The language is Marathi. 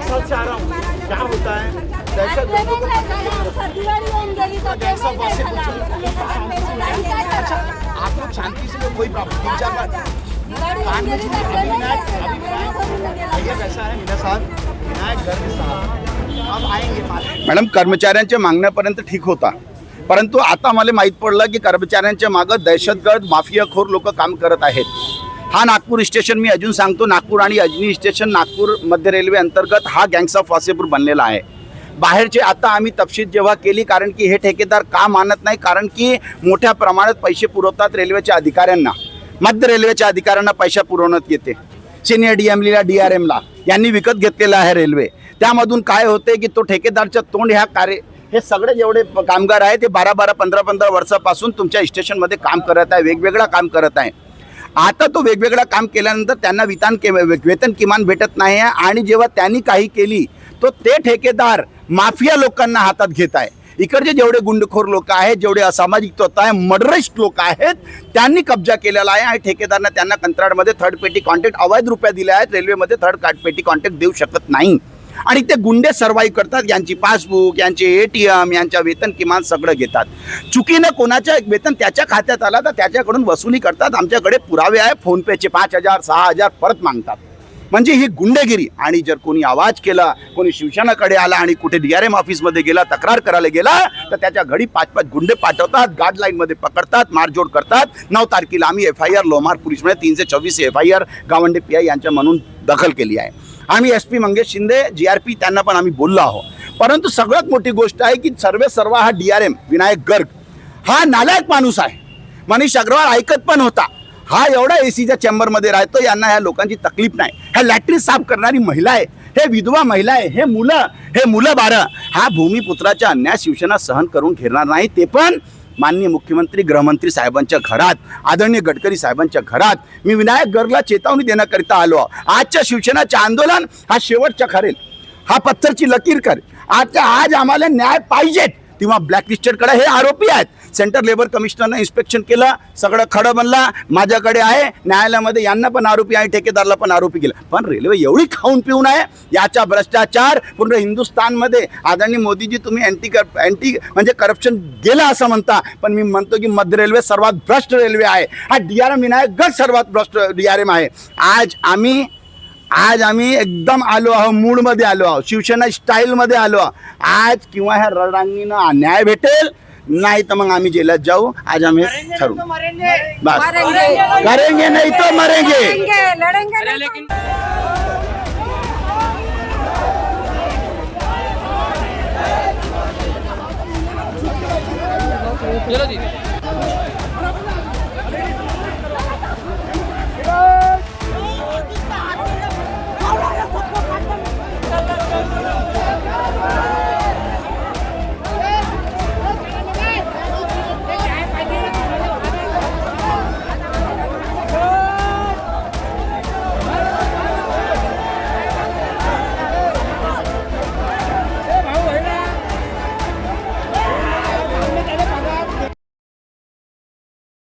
एक साल से आ रहा हूँ क्या होता है को आप लोग शांति से लोग कोई प्रॉब्लम तीन चार बार भैया कैसा है मीना साहब. विनायक गर्ग साहब. अब आएंगे पास मॅडम कर्मचाऱ्यांच्या मागण्यापर्यंत ठीक होता. परंतु आता मला माहीत पडलं की कर्मचाऱ्यांच्या मागं दहशतगर्द माफियाखोर लोक काम करत आहेत. हा नागपूर स्टेशन मी अजून सांगतो नागपूर आणि अजनी स्टेशन नागपूर मध्य रेल्वे अंतर्गत हा गँग्स ऑफ वासेपूर बनलेला आहे. बाहेरचे आता आम्ही तपशील जेव्हा केली कारण की हे ठेकेदार का मानत नाही? कारण की मोठ्या प्रमाणात पैसे पुरवतात रेल्वेच्या अधिकाऱ्यांना. मध्य रेल्वेच्या अधिकाऱ्यांना पैसा पुरवण्यात येते. Senior D M D R एमला यांनी विकत घेतलेला आहे रेल्वे. त्यामधून काय होते की तो ठेकेदारच्या तोंड ह्या कार्य हे सगळे जेवढे कामगार आहे ते बारा बारा पंधरा पंधरा वर्षापासून तुमच्या स्टेशनमध्ये काम करत आहे वेगवेगळा काम करत आहे. आता तो वेगवेगळं काम केल्यानंतर त्यांना वितान के वेतन किमान भेटत नाही आहे. आणि जेव्हा त्यांनी काही केली तो ते ठेकेदार माफिया लोकांना हातात घेत आहे. इकडचे जेवढे गुंडखोर लोक आहेत जेवढे असामाजिक तत्व आहे मर्डरिस्ट लोक आहेत त्यांनी कब्जा केलेला आहे आणि ठेकेदारांना त्यांना कंत्राटमध्ये थर्ड पेटी कॉन्ट्रॅक्ट अवैध रुपया दिले आहेत. रेल्वेमध्ये थर्ड पेटी कॉन्ट्रॅक्ट देऊ शकत नाही. आणि ते गुंडे सर्वाईव्ह करतात यांची पासबुक यांचे ए टी एम यांच्या वेतन किमान सगळं घेतात. चुकीनं कोणाच्या वेतन त्याच्या खात्यात आला तर त्याच्याकडून वसुली करतात. आमच्याकडे पुरावे आहे फोनपेचे पाच हजार सहा हजार परत मागतात. म्हणजे ही गुंडेगिरी. आणि जर कोणी आवाज केला कोणी शिवसेनाकडे आला आणि कुठे डी आर एम ऑफिसमध्ये गेला तक्रार करायला गेला तर त्याच्या घडी पाच पाच गुंडे पाठवतात गाईडलाईनमध्ये पकडतात मारजोड करतात. नऊ तारखेला आम्ही एफ आय आर लोमार पोलीसमध्ये तीनशे चोवीस F I R Gawande P I यांच्या म्हणून दखल केली आहे. आम्ही S P Mangesh Shinde G R P त्यांना पण आम्ही बोललो आहोत. परंतु सगळ्यात मोठी गोष्ट आहे की सर्वे सर्व हा D R M Vinayak Garg. हा नालायक माणूस आहे. मनीष अग्रवाल ऐकत पण होता. हा एवढा एसीच्या चेंबरमध्ये राहतो यांना ह्या लोकांची तकलीफ नाही. ह्या लॅटरी साफ करणारी महिला आहे. हे विधवा महिला आहे. हे मुलं हे मुलं बारं हा भूमिपुत्राच्या अन्याय शिवसेना सहन करून घेणार नाही ते पण माननीय मुख्यमंत्री गृहमंत्री साहेबांच्या घरात आदरणीय गडकरी साहेबांच्या घरात मी विनायक गर्गला चेतावणी देण्याकरिता आलो आजच्या शिवसेनाचे आंदोलन हा शेवटचा खरेल हा पत्थरची लकीर कर आजच्या आज आम्हाला न्याय पाहिजेत. तेव्हा ब्लॅकलिस्टेडकडे हे आरोपी आहेत. सेंटर लेबर कमिशनरनं इन्स्पेक्शन केलं सगळं खडं बनला माझ्याकडे आहे न्यायालयामध्ये यांना पण आरोपी आहे ठेकेदारला पण आरोपी केलं. पण रेल्वे एवढी खाऊन पिऊन आहे याचा भ्रष्टाचार पूर्ण हिंदुस्थानमध्ये आदरणीय मोदीजी तुम्ही अँटी कर अँटी म्हणजे करप्शन गेलं असं म्हणता पण मी म्हणतो की मध्य रेल्वे सर्वात भ्रष्ट रेल्वे आहे. हा डी आर एम विनायक गट सर्वात भ्रष्ट डी आर एम आहे. आज आम्ही आज आम्ही एकदम आलो आहोत मूडमध्ये आलो आहोत शिवसेना स्टाईलमध्ये आलो आहोत. आज किंवा ह्या रडांगीनं न्याय भेटेल नाही तर मग आम्ही जेलात जाऊ. आज आम्ही ठरवू. बस. करेंगे नाही तो मरेंगे. चलो दीदी